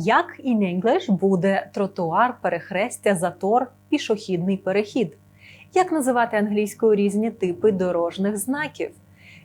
Як in English буде тротуар, перехрестя, затор, пішохідний перехід? Як називати англійською різні типи дорожніх знаків?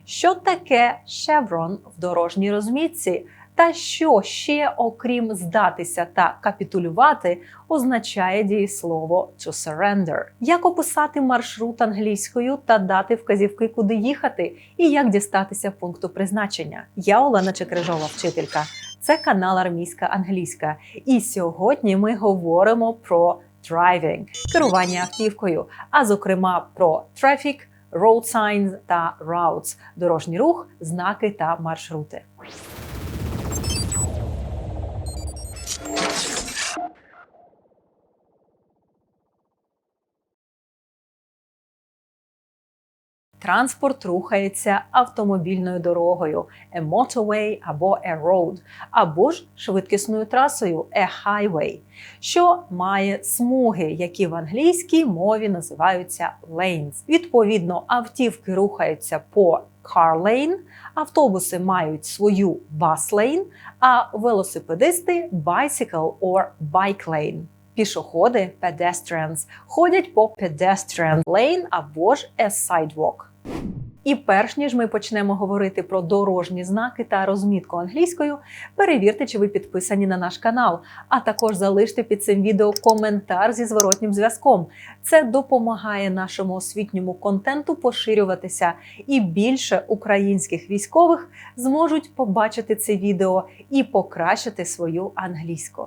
Що таке chevron в дорожній розмітці? Та що ще, окрім здатися та капітулювати, означає дієслово to surrender? Як описати маршрут англійською та дати вказівки, куди їхати, і як дістатися пункту призначення? Я Олена Чекрижова, вчителька. Це канал Армійська англійська. І сьогодні ми говоримо про driving – керування автівкою, а зокрема про traffic, road signs та routes – дорожній рух, знаки та маршрути. Транспорт рухається автомобільною дорогою, a motorway або a road, або ж швидкісною трасою, a highway, що має смуги, які в англійській мові називаються lanes. Відповідно, автівки рухаються по car lane, автобуси мають свою bus lane, а велосипедисти bicycle or bike lane. Пішоходи pedestrians ходять по pedestrian lane або ж a sidewalk. І перш ніж ми почнемо говорити про дорожні знаки та розмітку англійською, перевірте, чи ви підписані на наш канал, а також залиште під цим відео коментар зі зворотнім зв'язком. Це допомагає нашому освітньому контенту поширюватися, і більше українських військових зможуть побачити це відео і покращити свою англійську.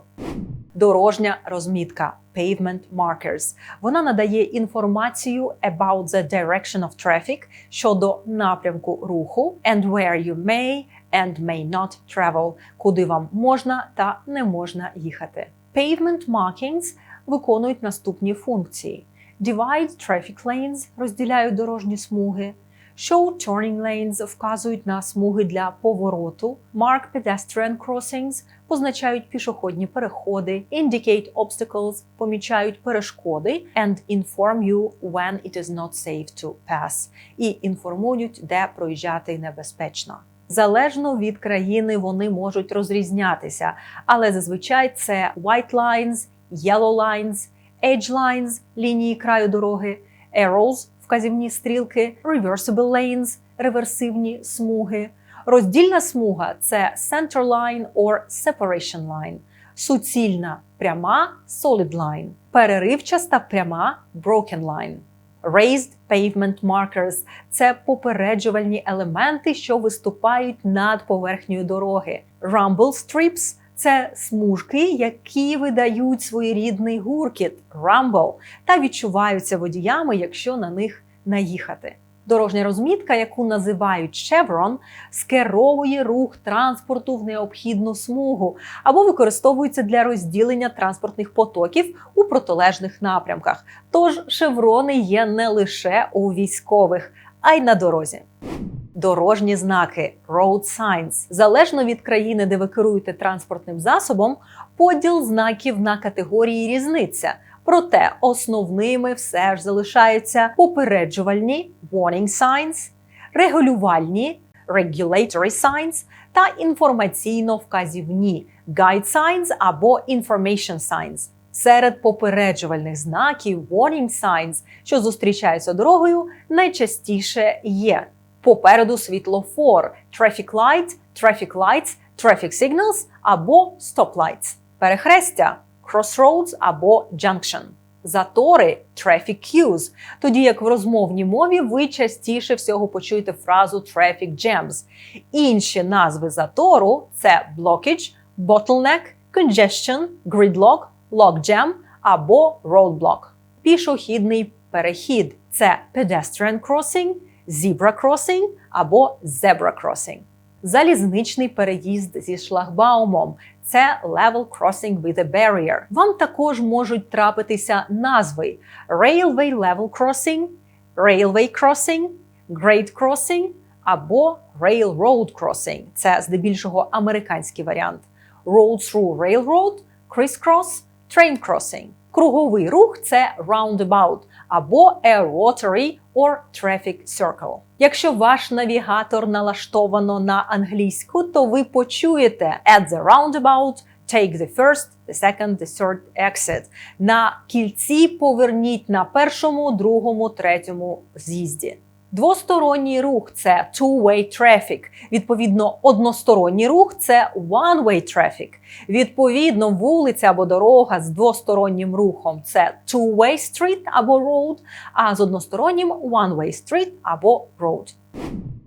Дорожня розмітка pavement markers. Вона надає інформацію about the direction of traffic щодо напрямку руху and where you may and may not travel, куди вам можна та не можна їхати. Pavement markings виконують наступні функції: divide traffic lanes розділяють дорожні смуги. Show turning lanes вказують на смуги для повороту. Mark pedestrian crossings позначають пішохідні переходи. Indicate obstacles помічають перешкоди. And inform you when it is not safe to pass. І інформують, де проїжджати небезпечно. Залежно від країни вони можуть розрізнятися, але зазвичай це white lines, yellow lines, edge lines – лінії краю дороги, arrows – вказівні стрілки, reversible lanes – реверсивні смуги. Роздільна смуга це center line or separation line. Суцільна пряма solid line. Переривчаста пряма broken line. Raised pavement markers – це попереджувальні елементи, що виступають над поверхнею дороги. Rumble strips – це смужки, які видають своєрідний гуркіт rumble та відчуваються водіями, якщо на них наїхати. Дорожня розмітка, яку називають chevron, скеровує рух транспорту в необхідну смугу або використовується для розділення транспортних потоків у протилежних напрямках. Тож шеврони є не лише у військових, а й на дорозі. Дорожні знаки road signs. залежно від країни, де ви керуєте транспортним засобом, поділ знаків на категорії різниця. Проте основними все ж залишаються попереджувальні warning signs, регулювальні regulatory signs та інформаційно-вказівні guide signs або information signs. Серед попереджувальних знаків warning signs, що зустрічаються дорогою, найчастіше є попереду світлофор, traffic light, traffic lights, traffic signals або stop lights, перехрестя crossroads або junction. Затори traffic queues, тоді як в розмовній мові ви частіше всього почуєте фразу traffic jams. Інші назви затору це blockage, bottleneck, congestion, gridlock, logjam або roadblock. Пішохідний перехід це pedestrian crossing, zebra crossing або zebra crossing. Залізничний переїзд зі шлагбаумом це level crossing with a barrier. Вам також можуть трапитися назви Railway Level Crossing, Railway Crossing, Grade Crossing або Railroad Crossing. Це здебільшого американський варіант. Road through Railroad, Crisscross, Train Crossing. Круговий рух це roundabout або a rotary or traffic circle. Якщо ваш навігатор налаштовано на англійську, то ви почуєте at the roundabout Take the first, the second, the third exit. На кільці поверніть на першому, другому, третьому з'їзді. Двосторонній рух це two-way traffic. Відповідно, односторонній рух це one-way traffic. Відповідно, вулиця або дорога з двостороннім рухом це two-way street або road, а з одностороннім one-way street або road.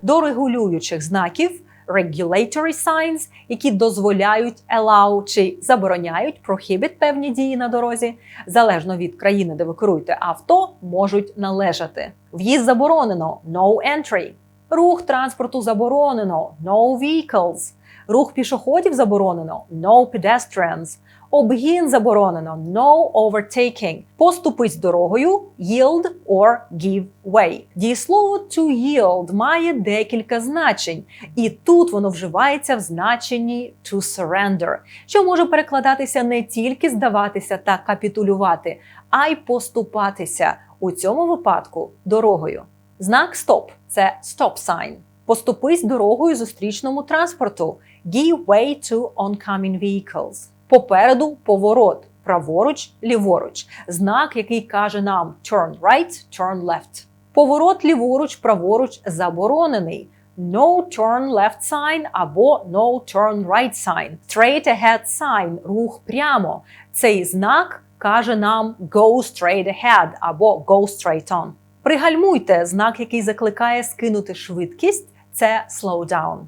До регулюючих знаків regulatory signs, які дозволяють allow чи забороняють prohibit певні дії на дорозі, залежно від країни, де ви керуєте авто, можуть належати. В'їзд заборонено no entry. Рух транспорту заборонено no vehicles. Рух пішоходів заборонено no pedestrians. Обгін заборонено no overtaking. Поступить дорогою yield or give way. Дієслово to yield має декілька значень, і тут воно вживається в значенні to surrender, що може перекладатися не тільки здаватися та капітулювати, а й поступатися у цьому випадку дорогою. Знак стоп це stop sign. Поступись дорогою зустрічному транспорту. Give way to oncoming vehicles. Попереду поворот, праворуч, ліворуч. Знак, який каже нам turn right, turn left. Поворот ліворуч, праворуч заборонений. No turn left sign або no turn right sign. Straight ahead sign – рух прямо. Цей знак каже нам go straight ahead або go straight on. Пригальмуйте знак, який закликає скинути швидкість це slow down.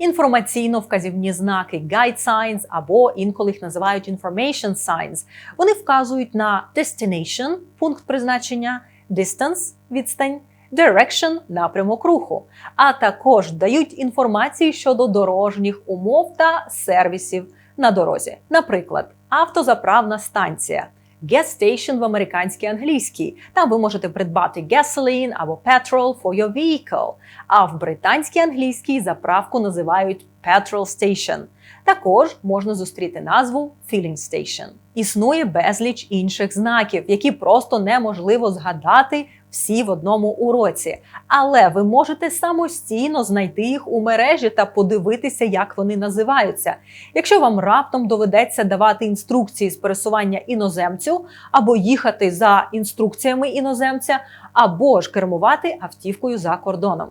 Інформаційно-вказівні знаки guide signs або інколи їх називають information signs. Вони вказують на destination – пункт призначення, distance – відстань, direction – напрямок руху, а також дають інформацію щодо дорожніх умов та сервісів на дорозі. Наприклад, автозаправна станція. Gas station в американській англійській. Там ви можете придбати gasoline або petrol for your vehicle. А в британській англійській заправку називають petrol station. Також можна зустріти назву filling station. Існує безліч інших знаків, які просто неможливо згадати всі в одному уроці. Але ви можете самостійно знайти їх у мережі та подивитися, як вони називаються. Якщо вам раптом доведеться давати інструкції з пересування іноземцю, або їхати за інструкціями іноземця, або ж кермувати автівкою за кордоном.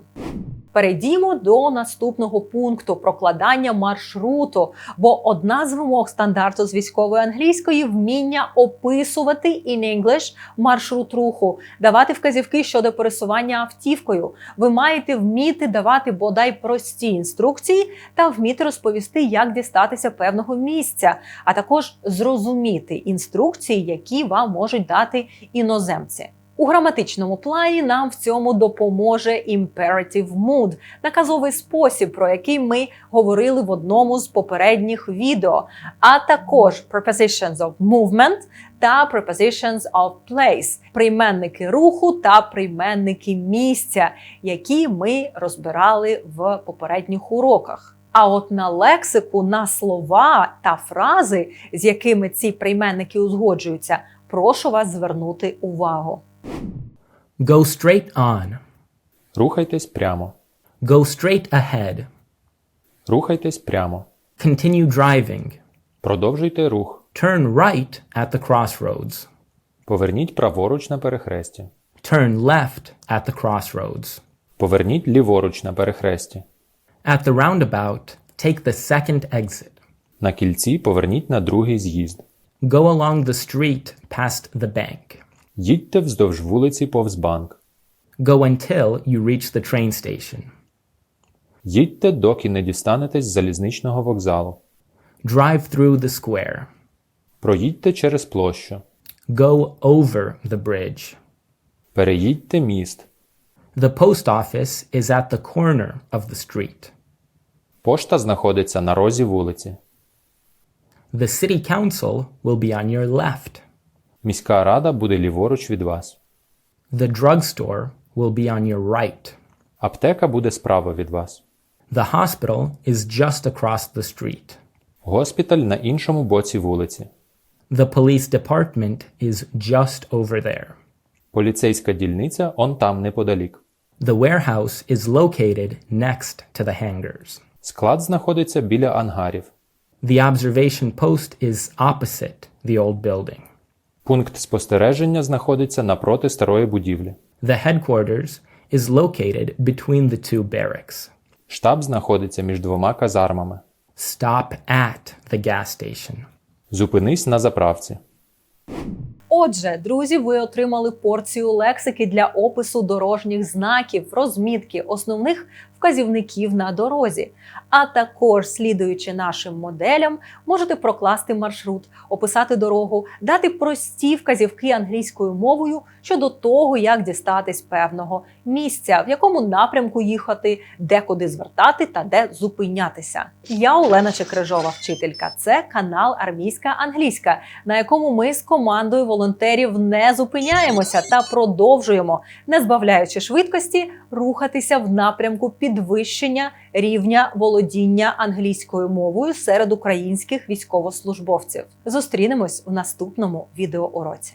Перейдімо до наступного пункту прокладання маршруту, бо одна з вимог стандарту з військової англійської вміння описувати in English маршрут руху, давати вказівки щодо пересування автівкою. Ви маєте вміти давати бодай прості інструкції та вміти розповісти, як дістатися певного місця, а також зрозуміти інструкції, які вам можуть дати іноземці. У граматичному плані нам в цьому допоможе imperative mood – наказовий спосіб, про який ми говорили в одному з попередніх відео, а також prepositions of movement та prepositions of place – прийменники руху та прийменники місця, які ми розбирали в попередніх уроках. А от на лексику, на слова та фрази, з якими ці прийменники узгоджуються, прошу вас звернути увагу. Go straight on. Рухайтесь прямо. Go straight ahead. Рухайтесь прямо. Continue driving. Продовжуйте рух. Turn right at the crossroads. Поверніть праворуч на перехресті. Turn left at the crossroads. Поверніть ліворуч на перехресті. At the roundabout, take the second exit. На кільці поверніть на другий з'їзд. Go along the street past the bank. Їдьте вздовж вулиці повз банк. Go until you reach the train station. Їдьте, доки не дістанетесь залізничного вокзалу. Drive through the square. Проїдьте через площу. Go over the bridge. Переїдьте міст. The post office is at the corner of the street. Пошта знаходиться на розі вулиці. The city council will be on your left. Міська рада буде ліворуч від вас. The drugstore will be on your right. Аптека буде справа від вас. The hospital is just across the street. Госпіталь на іншому боці вулиці. The police department is just over there. Поліцейська дільниця он там неподалік. The warehouse is located next to the hangars. Склад знаходиться біля ангарів. The observation post is opposite the old building. Пункт спостереження знаходиться напроти старої будівлі. The headquarters is located between the two barracks. Штаб знаходиться між двома казармами. Stop at the gas station. Зупинись на заправці. Отже, друзі, ви отримали порцію лексики для опису дорожніх знаків, розмітки, основних вказівників на дорозі. А також, слідуючи нашим моделям, можете прокласти маршрут, описати дорогу, дати прості вказівки англійською мовою щодо того, як дістатись певного місця, в якому напрямку їхати, де куди звертати та де зупинятися. Я Олена Чекрижова, вчителька. Це канал Армійська англійська, на якому ми з командою волонтерів не зупиняємося та продовжуємо, не збавляючи швидкості, рухатися в напрямку підвищення рівня володіння англійською мовою серед українських військовослужбовців. Зустрінемось у наступному відеоуроці.